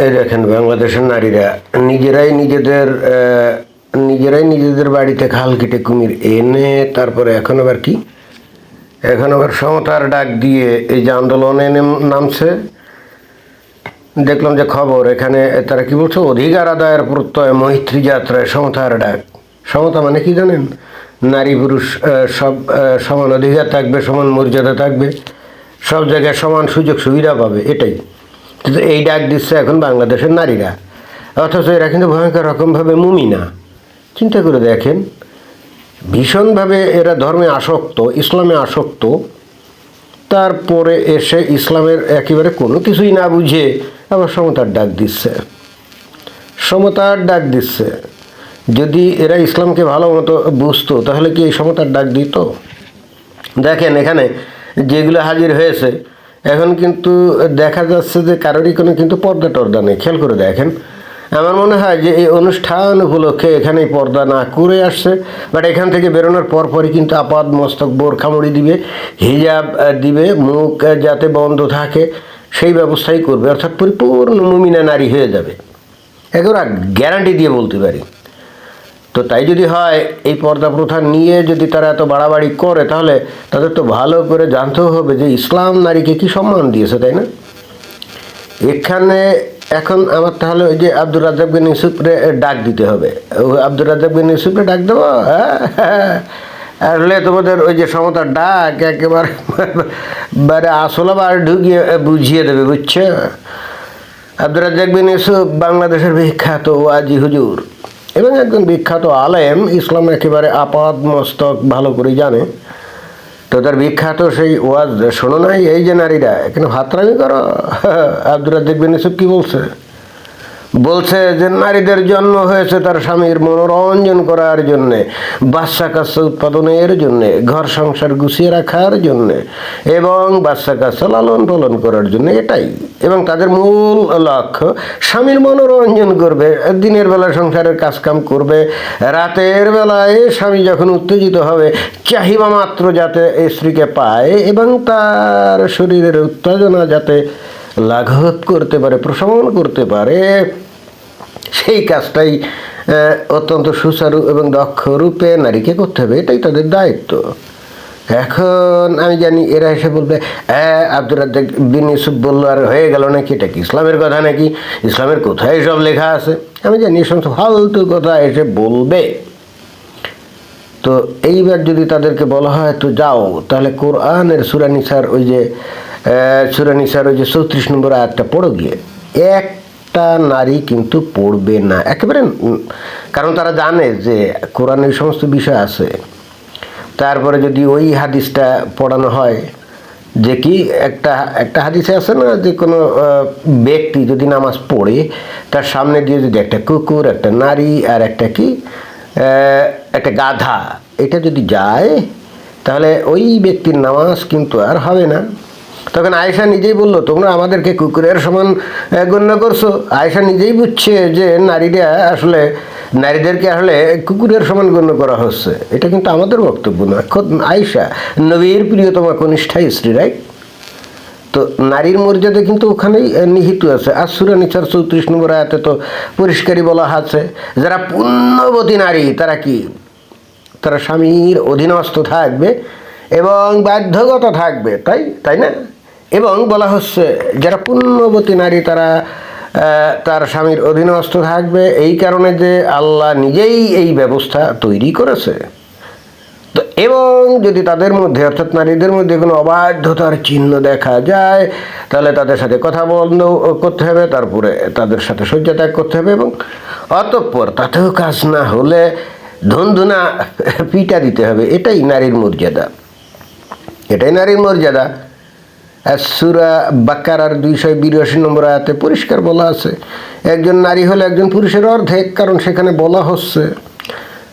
এই দেখেন, বাংলাদেশের নারীরা নিজেরাই নিজেদের নিজেরাই নিজেদের বাড়িতে খাল কেটে কুমির এনে তারপরে এখন আবার কি? এখন আবার সমতার ডাক দিয়ে এই যে আন্দোলনে নেম- নামছে। দেখলাম যে খবর, এখানে তারা কি বলছে? অধিকার আদায়ের প্রত্যয় মৈত্রী যাত্রায় সমতার ডাক। সমতা মানে কি জানেন? নারী পুরুষ সব সমান অধিকার থাকবে, সমান মর্যাদা থাকবে, সব জায়গায় সমান সুযোগ সুবিধা পাবে, এটাই। কিন্তু এই ডাক দিচ্ছে এখন বাংলাদেশের নারীরা। অথচ এরা কিন্তু ভয়ঙ্কর রকমভাবে মুমিনা। চিন্তা করে দেখেন, ভীষণভাবে এরা ধর্মে আসক্ত, ইসলামে আসক্ত। তারপরে এসে ইসলামের একেবারে কোনো কিছুই না বুঝে আবার সমতার ডাক দিচ্ছে। সমতার ডাক দিচ্ছে। যদি এরা ইসলামকে ভালো মতো বুঝতো, তাহলে কি এই সমতার ডাক দিত? দেখেন এখানে যেগুলো হাজির হয়েছে এখন কিন্তু দেখা যাচ্ছে যে কারোরই কোনো কিন্তু পর্দা টর্দা নেই। খেয়াল করে দেখেন। আমার মনে হয় যে এই অনুষ্ঠান উপলক্ষে এখানেই পর্দা না করে আসছে বাট এখান থেকে বেরোনোর পরপরই কিন্তু আপাদ মস্তক বোরখা মুড়ি দিবে, হিজাব দিবে, মুখ যাতে বন্ধ থাকে, সেই ব্যবস্থাই করবে। অর্থাৎ পরিপূর্ণ মুমিনা নারী হয়ে যাবে। একেবারে গ্যারান্টি দিয়ে বলতে পারি। তো তাই যদি হয় এই পর্দা প্রথা নিয়ে যদি তারা এত বাড়াবাড়ি করে তাহলে তাদের তো ভালো করে জানতেও হবে যে ইসলাম নারীকে কি সম্মান দিয়েছে তাই না? এখানে এখন আমার তাহলে ওই যে আব্দুর রাজাক বিন ইউসুফরে ডাক দিতে হবে। আব্দুর রাজাক বিন ইউসুফরে ডাক দেবো? হ্যাঁ, হ্যাঁ। আসলে তোমাদের ওই যে সমতার ডাক একেবারে বারে আসলে আবার ঢুকিয়ে বুঝিয়ে দেবে বুঝছে? আব্দুর রাজ্জাক বিন ইউসুফ বাংলাদেশের বিখ্যাত ওয়াজি হুজুর। এবং একজন বিখ্যাত আলেম ইসলাম একেবারে আপাদ মস্তক ভালো করে জানে। তো তার বিখ্যাত সেই ওয়াজ, শোনো নাই, এই যে নারীরা, এখানে ভাতরামি করো? আব্দুল রাজ্জাক বিন ইউসুফ কি বলছে? বলছে যে নারীদের জন্ম হয়েছে তার স্বামীর মনোরঞ্জন করার জন্যে, বাচ্চা কাচ্চা উৎপাদনের জন্যে, ঘর সংসার গুছিয়ে রাখার জন্যে এবং বাচ্চা কাচ্চা লালন পালন করার জন্য এটাই। এবং তাদের মূল লক্ষ্য, স্বামীর মনোরঞ্জন করবে, দিনের বেলা সংসারের কাজকাম করবে, রাতের বেলায় স্বামী যখন উত্তেজিত হবে চাহিদা মাত্র যাতে স্ত্রীকে পায় এবং তার শরীরের উত্তেজনা যাতে লাঘব করতে পারে, প্রশমন করতে পারে, সেই কাজটাই অত্যন্ত সুচারু এবং দক্ষ রূপে নারীকে করতে হবে, এটাই তাদের দায়িত্ব। এখন আমি জানি এরা এসে বলবে হ্যাঁ আব্দুর রাজ্জাক বিন ইউসুফ বলল, আর, হয়ে গেল নাকি? এটা কি ইসলামের কথা নাকি? ইসলামের কোথায় সব লেখা আছে? আমি জানি এই সমস্ত ফালতু কথা এসে বলবে। তো এইবার যদি তাদেরকে বলা হয়, তো যাও, তাহলে কোরআনের সুরানিসার ওই যে সুরানিসার ওই যে চৌত্রিশ নম্বর আয়াতটা পড়ো গিয়ে। একটা নারী কিন্তু পড়বে না। একেবারে কারণ তারা জানে যে কোরআনে এই সমস্ত বিষয় আছে। তারপরে যদি ওই হাদিসটা পড়ানো হয় যে কি একটা একটা হাদিসে আছে না যে কোনো ব্যক্তি যদি নামাজ পড়ে, তার সামনে দিয়ে যদি একটা কুকুর, একটা নারী আর একটা কি একটা গাধা, এটা যদি যায়, তাহলে ওই ব্যক্তির নামাজ কিন্তু আর হবে না। তখন আয়েশা নিজেই বলল, তোমরা আমাদেরকে কুকুরের সমান গণ্য করছ? আয়েশা নিজেই বুঝছে যে নারীরা আসলে, নারীদেরকে আসলে কুকুরের সমান গণ্য করা হচ্ছে। এটা কিন্তু আমাদের বক্তব্য না। আয়েশা, নবীর প্রিয়তমা কনিষ্ঠা স্ত্রী, রাইট? তো নারীর মর্যাদা কিন্তু ওখানেই নিহিত আছে। আর সুরানিচার চৌত্রিশ নম্বর আয়াতে তো পরিষ্কারই বলা আছে, যারা পুণ্যবতী নারী, তারা কি? তারা স্বামীর অধীনস্থ থাকবে এবং বাধ্যগত থাকবে, তাই? তাই না? এবং বলা হচ্ছে, যারা পুণ্যবতী নারী, তারা তার স্বামীর অধীনস্থ থাকবে। এই কারণে যে আল্লাহ নিজেই এই ব্যবস্থা তৈরি করেছে। তো এবং যদি তাদের মধ্যে, অর্থাৎ নারীদের মধ্যে কোনো অবাধ্যতার চিহ্ন দেখা যায়, তাহলে তাদের সাথে কথা বন্ধ করতে হবে, তারপরে তাদের সাথে শয্যা ত্যাগ করতে হবে এবং অতঃপর তাতেও কাজ না হলে ধুনধুনা পিটা দিতে হবে। এটাই নারীর মর্যাদা। এটাই নারীর মর্যাদা। সুরা বাক্কারার দুইশো বিরাশি নম্বর আয়াতে পরিষ্কার বলা আছে, একজন নারী হলে একজন পুরুষের অর্ধেক, কারণ সেখানে বলা হচ্ছে,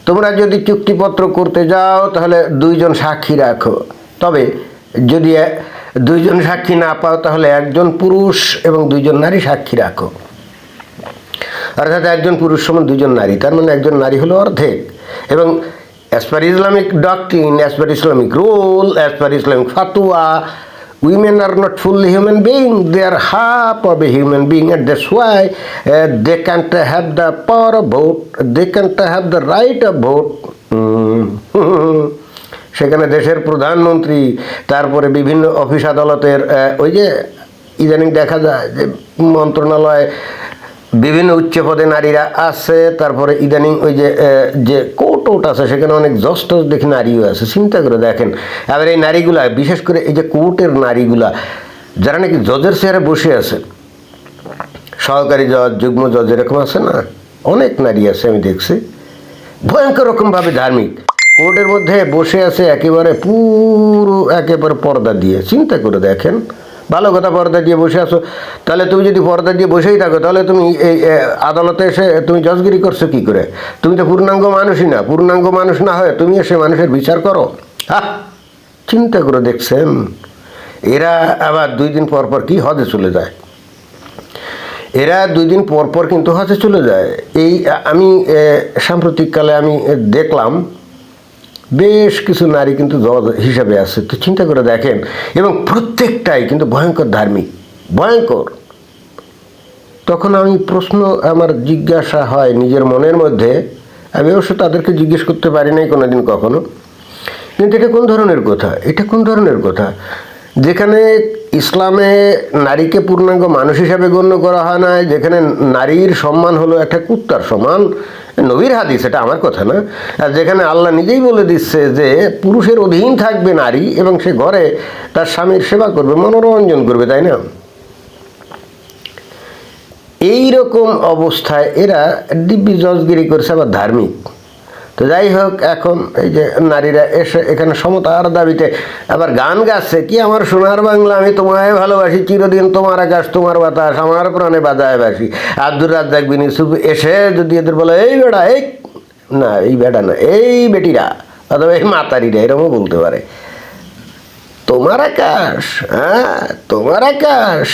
তোমরা যদি চুক্তিপত্র করতে যাও তাহলে দুইজন সাক্ষী রাখো। তবে যদি দুইজন সাক্ষী না পাও তাহলে একজন পুরুষ এবং দুইজন নারী সাক্ষী রাখো। অর্থাৎ একজন পুরুষ সমান দুজন নারী, তার মানে একজন নারী হলো অর্ধেক। এবং as per Islamic doctrine as per Islamic rule as per Islamic fatwa women are not fully human being they are half of a human being and that's why uh, they can't have the power of vote they can't have the right of vote সেখানে দেশের প্রধানমন্ত্রী তারপরে বিভিন্ন office আদালতের ওই যে ইদানিং দেখা যায় যে মন্ত্রণালয় বিভিন্ন উচ্চ পদে নারীরা আছে, তারপরে ইদানিং ওই যে যে কোর্ট আছে, সেখানে অনেক জজ টজ দেখি নারীও আছে। চিন্তা করে দেখেন। আবার এই নারীগুলা, বিশেষ করে এই যে কোর্টের নারীগুলা, যারা নাকি জজের চেয়ারে বসে আছে, সহকারী জজ, যুগ্ম জজ, এরকম আছে না? অনেক নারী আছে, আমি দেখছি। ভয়ঙ্কর রকমভাবে ধার্মিক। কোর্টের মধ্যে বসে আছে, একেবারে পুরো, একেবারে পর্দা দিয়ে। চিন্তা করে দেখেন। ভালো কথা পর্দা দিয়ে বসে আছো। তাহলে তুমি যদি পর্দা দিয়ে বসেই থাকো, তাহলে তুমি এই আদালতে এসে তুমি জজগিরি করছ কি করে? তুমি তো পূর্ণাঙ্গ মানুষই না, পূর্ণাঙ্গ মানুষ না হয় তুমি এসে মানুষের বিচার করো। হা চিন্তা করে দেখছেন? এরা আবার দুই দিন পর পর কি হজে চলে যায়? এরা দুই দিন পর পর কিন্তু হজে চলে যায়। এই, আমি সাম্প্রতিককালে আমি দেখলাম বেশ কিছু নারী কিন্তু জজ হিসাবে আছে। তো চিন্তা করে দেখেন, এবং প্রত্যেকটাই কিন্তু ভয়ঙ্কর ধার্মিক, ভয়ঙ্কর। তখন আমি প্রশ্ন, আমার জিজ্ঞাসা হয় নিজের মনের মধ্যে, আমি অবশ্য তাদেরকে জিজ্ঞেস করতে পারি নাই কোনোদিন কখনো, কিন্তু এটা কোন ধরনের কথা? এটা কোন ধরনের কথা? যেখানে ইসলামে নারীকে পূর্ণাঙ্গ মানুষ হিসাবে গণ্য করা হয় না, যেখানে নারীর সম্মান হলো একটা কুত্তার সমান, নবীর হাদিস, এটা আমার কথা না। আর যেখানে আল্লাহ নিজেই বলে দিচ্ছে যে পুরুষের অধীন থাকবে নারী এবং সে ঘরে তার স্বামীর সেবা করবে, মনোরঞ্জন করবে, তাই না? এই রকম অবস্থায় এরা দিব্যি জজগিরি করছে, আবার ধার্মিক। তো যাই হোক, এখন এই যে নারীরা এসে এখানে সমতার দাবিতে আবার গান গাচ্ছে। কি আমার সোনার বাংলা? আমি তোমায় ভালোবাসি, চিরদিন তোমার আকাশ, তোমার বাতাস, আমার প্রাণে বাজায় বাসি। আব্দুর রাজ্জাক, বিন ইউসুফ এসে যদি এদের বলে, এই বেটা, এই না, এই বেটা না, এই বেটিরা, অথবা এই মাতারিরা এরকমও বলতে পারে। তোমার আকাশ হ্যাঁ তোমার আকাশ।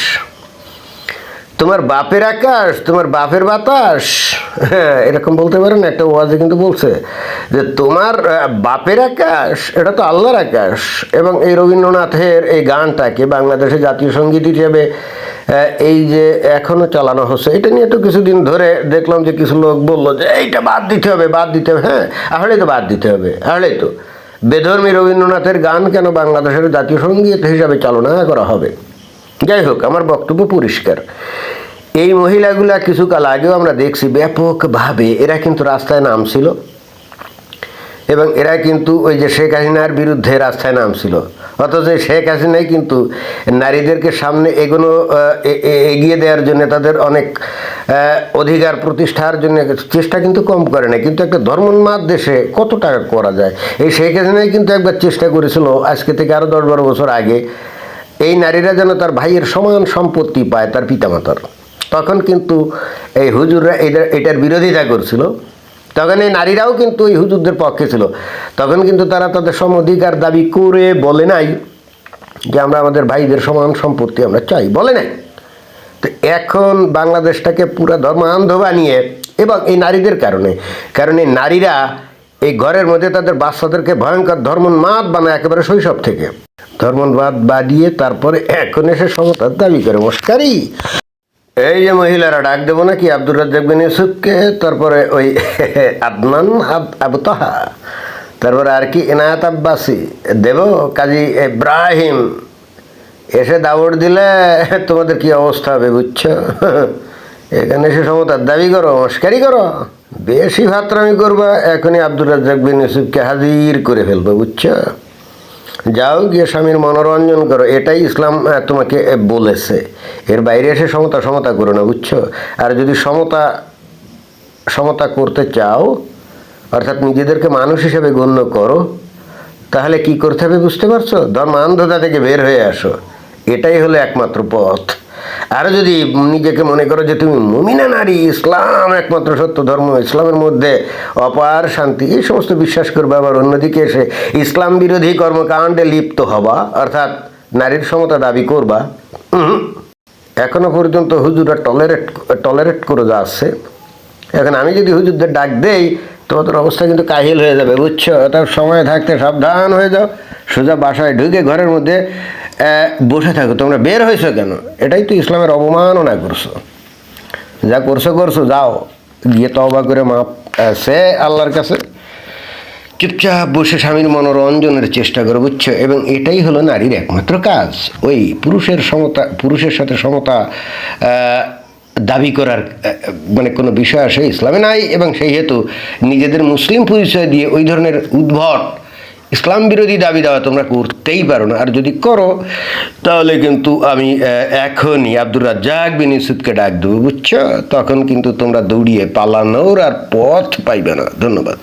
তোমার বাপের আকাশ, তোমার বাপের বাতাস। হ্যাঁ এরকম বলতে পারেন, একটা ওয়াজে কিন্তু বলছে যে তোমার বাপের আকাশ, এটা তো আল্লাহর আকাশ। এবং এই রবীন্দ্রনাথের এই গানটাকে বাংলাদেশের জাতীয় সংগীত হিসেবে এই যে এখনও চালানো হচ্ছে, এটা নিয়ে তো কিছুদিন ধরে দেখলাম যে কিছু লোক বলল যে, এইটা বাদ দিতে হবে, বাদ দিতে হবে। হ্যাঁ আসলেই তো বাদ দিতে হবে আসলেই তো। বেধর্মী রবীন্দ্রনাথের গান কেন বাংলাদেশের জাতীয় সংগীত হিসাবে চালনা করা হবে? যাই হোক, আমার বক্তব্য পরিষ্কার। এই মহিলাগুলা কিছুকাল আগেও আমরা দেখছি ব্যাপকভাবে এরা কিন্তু রাস্তায় নামছিল এবং এরা কিন্তু ওই যে শেখ হাসিনার বিরুদ্ধে রাস্তায় নামছিল। অথচ শেখ হাসিনাই কিন্তু নারীদেরকে সামনে এগোনো এগিয়ে দেওয়ার জন্য তাদের অনেক অধিকার প্রতিষ্ঠার জন্য চেষ্টা কিন্তু কম করে না কিন্তু একটা ধর্মোন্মাদ দেশে কত টাকা করা যায়? এই শেখ হাসিনাই কিন্তু একবার চেষ্টা করেছিল আজকে থেকে আরও দশ বারো বছর আগে এই নারীরা যেন তার ভাইয়ের সমান সম্পত্তি পায় তার পিতামাতার। তখন কিন্তু এই হুজুররা এটার এটার বিরোধিতা করছিল। তখন এই নারীরাও কিন্তু এই হুজুরদের পক্ষে ছিল। তখন কিন্তু তারা তাদের সম অধিকার দাবি করে বলে নাই যে আমরা আমাদের ভাইদের সমান সম্পত্তি আমরা চাই। বলে নাই। তো এখন বাংলাদেশটাকে পুরো ধর্মান্ধ বানিয়ে এবং এই নারীদের কারণে, কারণ এই নারীরা এই ঘরের মধ্যে তাদের বাচ্চাদেরকে ভয়ঙ্কর ধর্মোন্মাদ বানায় একেবারে শৈশব থেকে। ধর্মোন্মাদ বাদিয়ে তারপরে এখন এসে সমতার দাবি করে। মস্কারি! এই যে মহিলারা ডাক দেবো নাকি? আব্দুর রাজ্জাক বিন ইউসুফকে, তারপরে ওই আদনান আবু তাহা, তারপরে আর কি এনায়াত আব্বাসি। দেব কাজী ইব্রাহিম, এসে দাবড় দিলে তোমাদের কি অবস্থা হবে বুঝছ? এখানে এসে সমতার দাবি করো, মস্কারি করো। বেশি ভাত্রামি করবা, এখনই আব্দুর রাজ্জাক বিন ইউসুফকে হাজির করে ফেলব, বুঝছ? যাও গিয়ে স্বামীর মনোরঞ্জন করো, এটাই ইসলাম তোমাকে বলেছে। এর বাইরে এসে সমতা সমতা করো না, বুঝছ? আর যদি সমতা সমতা করতে চাও, অর্থাৎ নিজেদেরকে মানুষ হিসেবে গণ্য করো, তাহলে কি করতে হবে বুঝতে পারছ? ধর্মান্ধতা থেকে বের হয়ে আসো। এটাই হলো একমাত্র পথ। আর যদি নিজেকে মনে করো যে তুমি মুমিনা নারী, ইসলাম একমাত্র সত্য ধর্ম, ইসলামের মধ্যে অপার শান্তি, এই সমস্ত বিশ্বাস করবে আবার অন্যদিকে এসে ইসলাম বিরোধী কর্মকাণ্ডে লিপ্ত হবা, অর্থাৎ নারীর সমতা দাবি করবা। এখনও পর্যন্ত হুজুরা টলারেট টলারেট করে যাচ্ছে এখন আমি যদি হুজুরদের ডাক দেই, তোমাদের অবস্থা কিন্তু কাহিল হয়ে যাবে, বুঝছ তার সময় থাকতে সাবধান হয়ে যাও সোজা বাসায় ঢুকে ঘরের মধ্যে বসে থাকো, তোমরা বের হয়েছো কেন? এটাই তো ইসলামের অবমাননা করছ। যা করছ করছ, যাও। গিয়ে তবা করে মাপ সে আল্লাহর কাছে। চুপচাপ বসে স্বামীর মনোরঞ্জনের চেষ্টা করে, বুঝছ? এবং এটাই হলো নারীর একমাত্র কাজ। ওই পুরুষের সমতা, পুরুষের সাথে সমতা দাবি করার মানে কোনো বিষয় আসে ইসলামে নাই, এবং সেই হেতু নিজেদের মুসলিম পরিচয় দিয়ে ওই ধরনের উদ্ভট ইসলাম বিরোধী দাবি দেওয়া তোমরা করতেই পারো না। আর যদি করো, তাহলে কিন্তু আমি এখনই আব্দুর রাজ্জাক বিন ইউসুফকে ডাক দেবো, বুঝছ? তখন কিন্তু তোমরা দৌড়িয়ে পালানোর আর পথ পাইবে না। ধন্যবাদ।